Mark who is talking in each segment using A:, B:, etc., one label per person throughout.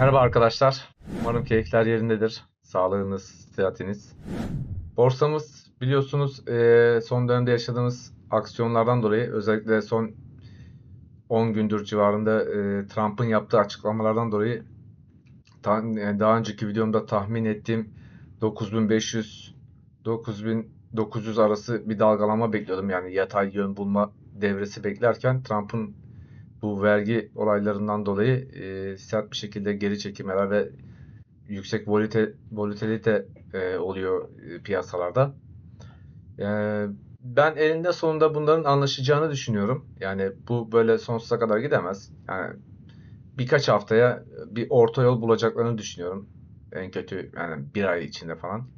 A: Merhaba arkadaşlar. Umarım keyifler yerindedir. Sağlığınız, sıhhatiniz. Borsamız biliyorsunuz eee, son dönemde yaşadığımız aksiyonlardan dolayı özellikle son 10 gündür civarında eee, Trump'ın yaptığı açıklamalardan dolayı yani daha önceki videomda tahmin ettiğim 9500 9900 arası bir dalgalanma bekliyordum. Yani yatay yön bulma devresi beklerken Trump'ın bu vergi olaylarından dolayı e, sert bir şekilde geri çekilmeler ve yüksek volite, volatilite e, oluyor e, piyasalarda. E, ben elinde sonunda bunların anlaşacağını düşünüyorum. Yani bu böyle sonsuza kadar gidemez. Yani birkaç haftaya bir orta yol bulacaklarını düşünüyorum. En kötü yani bir ay içinde falan.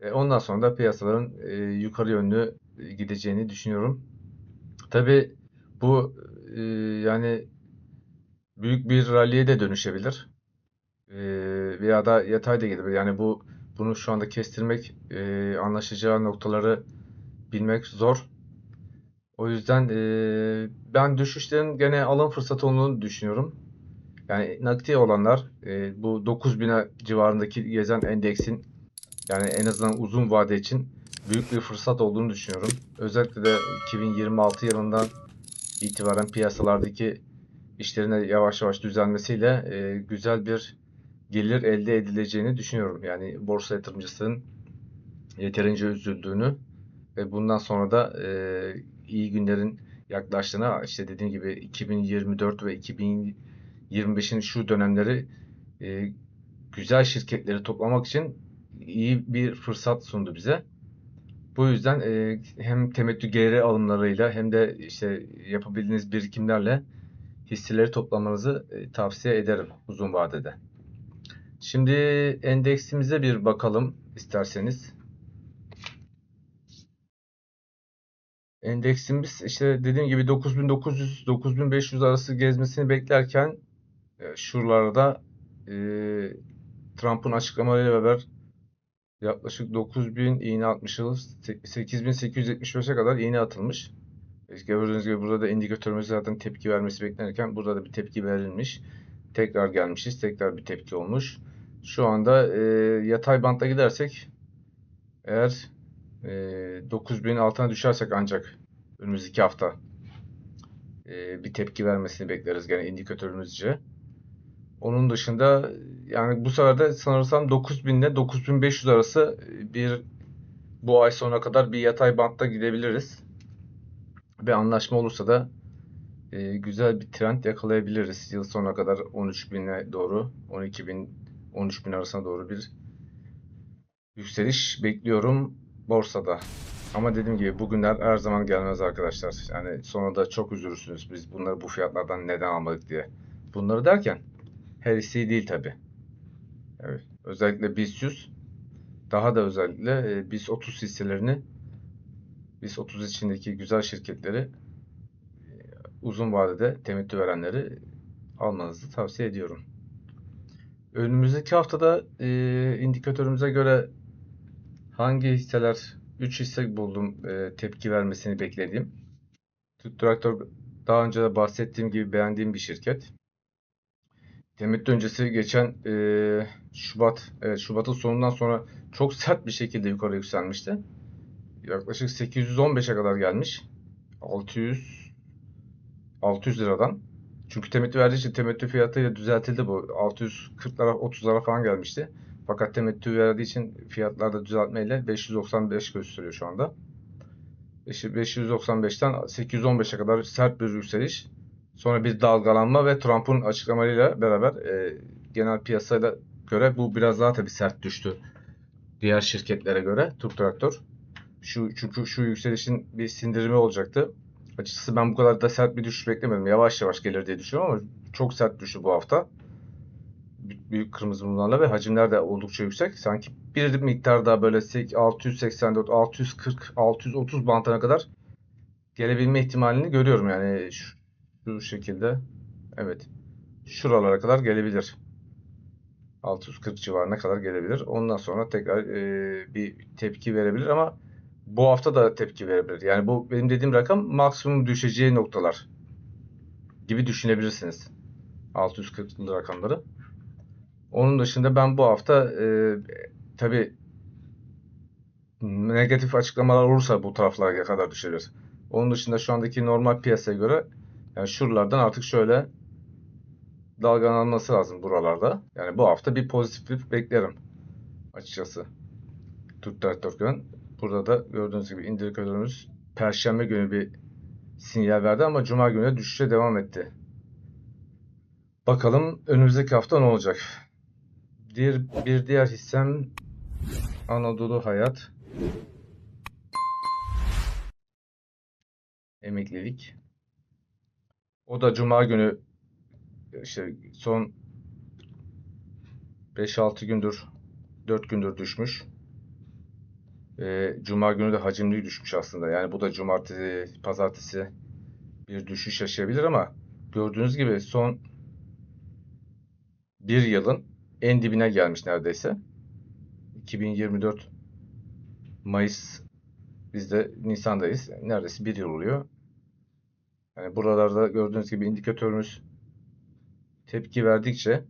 A: E, ondan sonra da piyasaların e, yukarı yönlü gideceğini düşünüyorum. Tabii bu e, yani büyük bir ralliye de dönüşebilir. E, veya da yatay da gidebilir. Yani bu bunu şu anda kestirmek, e, anlaşacağı noktaları bilmek zor. O yüzden e, ben düşüşlerin gene alım fırsatı olduğunu düşünüyorum. Yani nakdi olanlar e, bu 9000'e civarındaki gezen endeksin yani en azından uzun vade için büyük bir fırsat olduğunu düşünüyorum. Özellikle de 2026 yılından itibaren piyasalardaki işlerin yavaş yavaş düzelmesiyle e, güzel bir gelir elde edileceğini düşünüyorum. Yani borsa yatırımcısının yeterince üzüldüğünü ve bundan sonra da e, iyi günlerin yaklaştığını işte dediğim gibi 2024 ve 2025'in şu dönemleri e, güzel şirketleri toplamak için iyi bir fırsat sundu bize. Bu yüzden e, hem temettü geri alımlarıyla hem de işte yapabildiğiniz birikimlerle hisseleri toplamanızı e, tavsiye ederim uzun vadede. Şimdi endeksimize bir bakalım isterseniz. Endeksimiz işte dediğim gibi 9900-9500 arası gezmesini beklerken şuralarda e, Trump'ın açıklamalarıyla beraber yaklaşık 9000 iğne atmışız. 8875'e kadar iğne atılmış. Gördüğünüz gibi burada da indikatörümüz zaten tepki vermesi beklenirken burada da bir tepki verilmiş. Tekrar gelmişiz. Tekrar bir tepki olmuş. Şu anda e, yatay bantta gidersek eğer e, 9000 altına düşersek ancak önümüzdeki hafta e, bir tepki vermesini bekleriz gene indikatörümüzce. Onun dışında yani bu sefer de sanırsam 9000 ile 9500 arası bir bu ay sonuna kadar bir yatay bantta gidebiliriz. Ve anlaşma olursa da e, güzel bir trend yakalayabiliriz. Yıl sonuna kadar 13.000'e doğru 12.000 13.000 arasına doğru bir yükseliş bekliyorum borsada. Ama dediğim gibi bugünler her zaman gelmez arkadaşlar. Yani sonra da çok üzülürsünüz biz bunları bu fiyatlardan neden almadık diye. Bunları derken her hisseyi değil tabi. Evet. Özellikle BIST 100 daha da özellikle e, BIST 30 hisselerini BIST 30 içindeki güzel şirketleri e, uzun vadede temettü verenleri almanızı tavsiye ediyorum. Önümüzdeki haftada e, indikatörümüze göre hangi hisseler 3 hisse buldum e, tepki vermesini beklediğim. Traktör daha önce de bahsettiğim gibi beğendiğim bir şirket. Temettü öncesi geçen e, Şubat, evet, Şubat'ın sonundan sonra çok sert bir şekilde yukarı yükselmişti. Yaklaşık 815'e kadar gelmiş. 600 600 liradan. Çünkü temettü verdiği için temettü fiyatıyla düzeltildi bu. 640'lara 30'lara falan gelmişti. Fakat temettü verdiği için fiyatlarda düzeltmeyle 595 gösteriyor şu anda. İşte 595'ten 815'e kadar sert bir yükseliş. Sonra bir dalgalanma ve Trump'ın açıklamalarıyla beraber e, genel piyasayla göre bu biraz daha tabii sert düştü. Diğer şirketlere göre Türk Traktör. Şu, çünkü şu yükselişin bir sindirimi olacaktı. Açıkçası ben bu kadar da sert bir düşüş beklemiyordum. Yavaş yavaş gelir diye düşünüyorum ama çok sert düştü bu hafta. Büyük kırmızı mumlarla ve hacimler de oldukça yüksek. Sanki bir miktar daha böyle 684, 640, 630 bantına kadar gelebilme ihtimalini görüyorum. Yani şu, şu şekilde. Evet. Şuralara kadar gelebilir. 640 civarına kadar gelebilir. Ondan sonra tekrar e, bir tepki verebilir ama bu hafta da tepki verebilir. Yani bu benim dediğim rakam maksimum düşeceği noktalar gibi düşünebilirsiniz. 640'lı rakamları. Onun dışında ben bu hafta e, tabii negatif açıklamalar olursa bu taraflara kadar düşebilir. Onun dışında şu andaki normal piyasaya göre yani şuralardan artık şöyle dalgalanması lazım buralarda. Yani bu hafta bir pozitiflik beklerim açıkçası. Türk Traktörkön. Burada da gördüğünüz gibi indikatörümüz Perşembe günü bir sinyal verdi ama Cuma günü düşüşe devam etti. Bakalım önümüzdeki hafta ne olacak? Bir, bir diğer hissem Anadolu Hayat. Emeklilik. O da Cuma günü işte son 5-6 gündür 4 gündür düşmüş. Ee, Cuma günü de hacimli düşmüş aslında. Yani bu da cumartesi, pazartesi bir düşüş yaşayabilir ama gördüğünüz gibi son bir yılın en dibine gelmiş neredeyse. 2024 Mayıs biz de Nisan'dayız. Neredeyse bir yıl oluyor. Yani buralarda gördüğünüz gibi indikatörümüz tepki verdikçe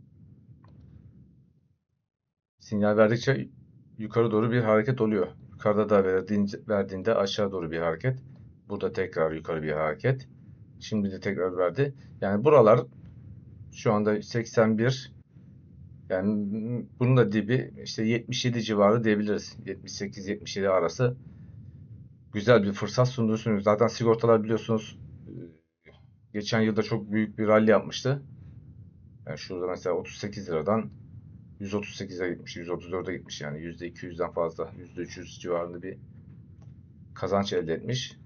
A: sinyal verdikçe yukarı doğru bir hareket oluyor. Yukarıda da verdiğinde, verdiğinde aşağı doğru bir hareket. Burada tekrar yukarı bir hareket. Şimdi de tekrar verdi. Yani buralar şu anda 81 yani bunun da dibi işte 77 civarı diyebiliriz. 78-77 arası güzel bir fırsat sunduğunu Zaten sigortalar biliyorsunuz geçen yılda çok büyük bir rally yapmıştı. Yani şurada mesela 38 liradan 138'e gitmiş, 134'e gitmiş yani %200'den fazla, %300 civarında bir kazanç elde etmiş.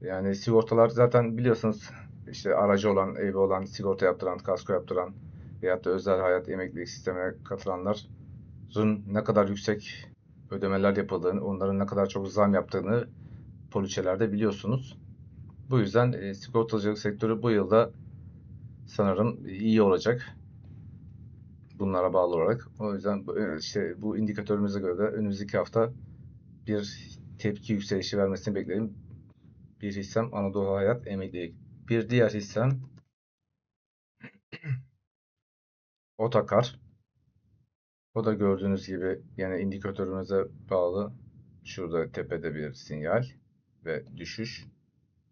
A: Yani sigortalar zaten biliyorsunuz işte aracı olan, evi olan, sigorta yaptıran, kasko yaptıran veyahut da özel hayat emeklilik sistemine katılanların ne kadar yüksek ödemeler yapıldığını, onların ne kadar çok zam yaptığını poliçelerde biliyorsunuz. Bu yüzden e, sigortacılık sektörü bu yılda sanırım iyi olacak. Bunlara bağlı olarak. O yüzden e, işte bu indikatörümüze göre de önümüzdeki hafta bir tepki yükselişi vermesini beklerim. Bir hissem Anadolu Hayat Emeklilik. Bir diğer hissem Otakar. O da gördüğünüz gibi yine indikatörümüze bağlı. Şurada tepede bir sinyal ve düşüş.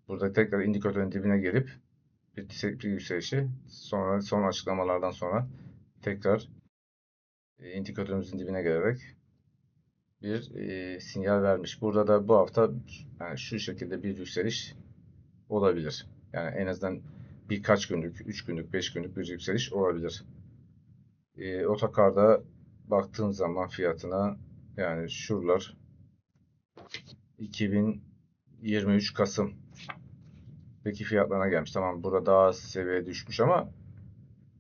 A: Burada tekrar indikatörün dibine gelip bir tepki yükselişi sonra son açıklamalardan sonra tekrar e, indikatörümüzün dibine gelerek bir e, sinyal vermiş. Burada da bu hafta yani şu şekilde bir yükseliş olabilir. Yani en azından birkaç günlük, 3 günlük, 5 günlük bir yükseliş olabilir. E, otokarda baktığın zaman fiyatına yani şuralar 2023 Kasım peki fiyatlarına gelmiş. Tamam burada daha seviye düşmüş ama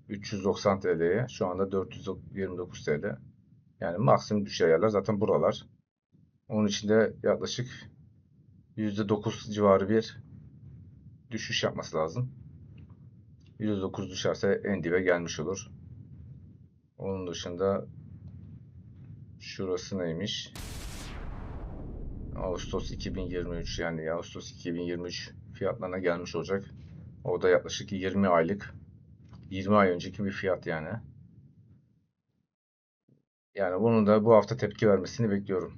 A: 390 TL'ye şu anda 429 TL. Yani maksimum düşer yerler zaten buralar. Onun içinde yaklaşık %9 civarı bir düşüş yapması lazım. %9 düşerse en dibe gelmiş olur. Onun dışında şurası neymiş? Ağustos 2023 yani Ağustos 2023 fiyatlarına gelmiş olacak. O da yaklaşık 20 aylık 20 ay önceki bir fiyat yani. Yani bunun da bu hafta tepki vermesini bekliyorum.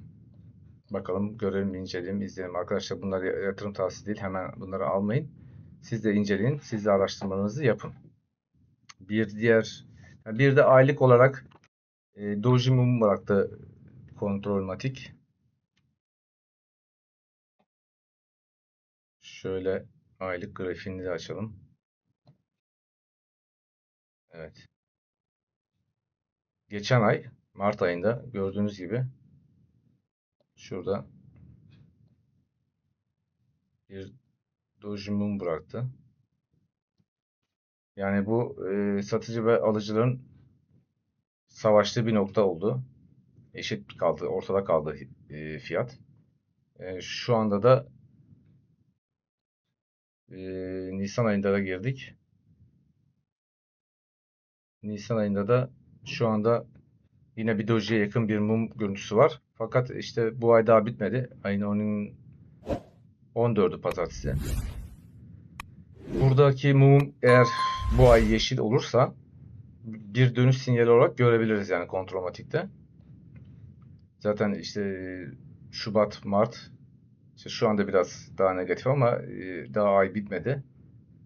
A: Bakalım görelim, inceleyelim, izleyelim. Arkadaşlar bunlar yatırım tavsiyesi değil. Hemen bunları almayın. Siz de inceleyin. Siz de araştırmanızı yapın. Bir diğer bir de aylık olarak e, Doji Mum bıraktı Kontrolmatik. Şöyle aylık grafiğini de açalım. Evet. Geçen ay Mart ayında gördüğünüz gibi şurada bir Doji Mum bıraktı. Yani bu e, satıcı ve alıcıların savaştığı bir nokta oldu. Eşit kaldı, ortada kaldı e, fiyat. E, şu anda da e, Nisan ayında da girdik. Nisan ayında da şu anda yine bir dojiye yakın bir mum görüntüsü var. Fakat işte bu ay daha bitmedi. Ayın onun 14'ü pazartesi. Buradaki mum eğer bu ay yeşil olursa bir dönüş sinyali olarak görebiliriz yani kontrolmatikte. Zaten işte Şubat, Mart işte şu anda biraz daha negatif ama e, daha ay bitmedi.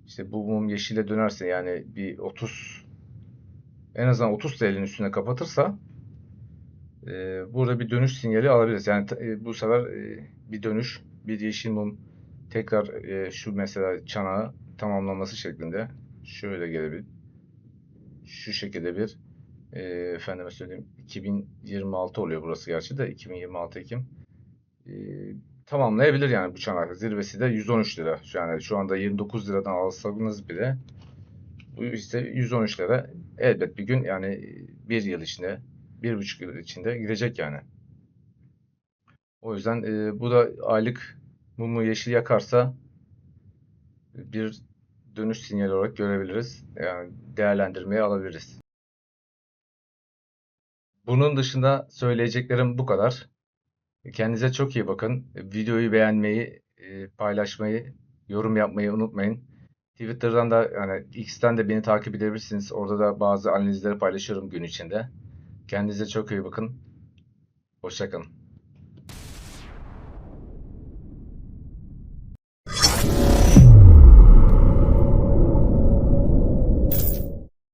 A: İşte bu mum yeşile dönerse yani bir 30 en azından 30 TL'nin üstüne kapatırsa e, burada bir dönüş sinyali alabiliriz. Yani e, bu sefer e, bir dönüş, bir yeşil mum tekrar e, şu mesela çanağı tamamlaması şeklinde şöyle gelebilir. Şu şekilde bir e, efendime söyleyeyim 2026 oluyor burası gerçi de 2026 Ekim. E, tamamlayabilir yani bu çanak. Zirvesi de 113 lira. Yani şu anda 29 liradan alsanız bile bu işte 113 lira elbet bir gün yani bir yıl içinde, bir buçuk yıl içinde gidecek yani. O yüzden e, bu da aylık mumu yeşil yakarsa bir dönüş sinyali olarak görebiliriz. Yani değerlendirmeye alabiliriz. Bunun dışında söyleyeceklerim bu kadar. Kendinize çok iyi bakın. Videoyu beğenmeyi, e, paylaşmayı, yorum yapmayı unutmayın. Twitter'dan da yani X'ten de beni takip edebilirsiniz. Orada da bazı analizleri paylaşıyorum gün içinde. Kendinize çok iyi bakın. Hoşça kalın.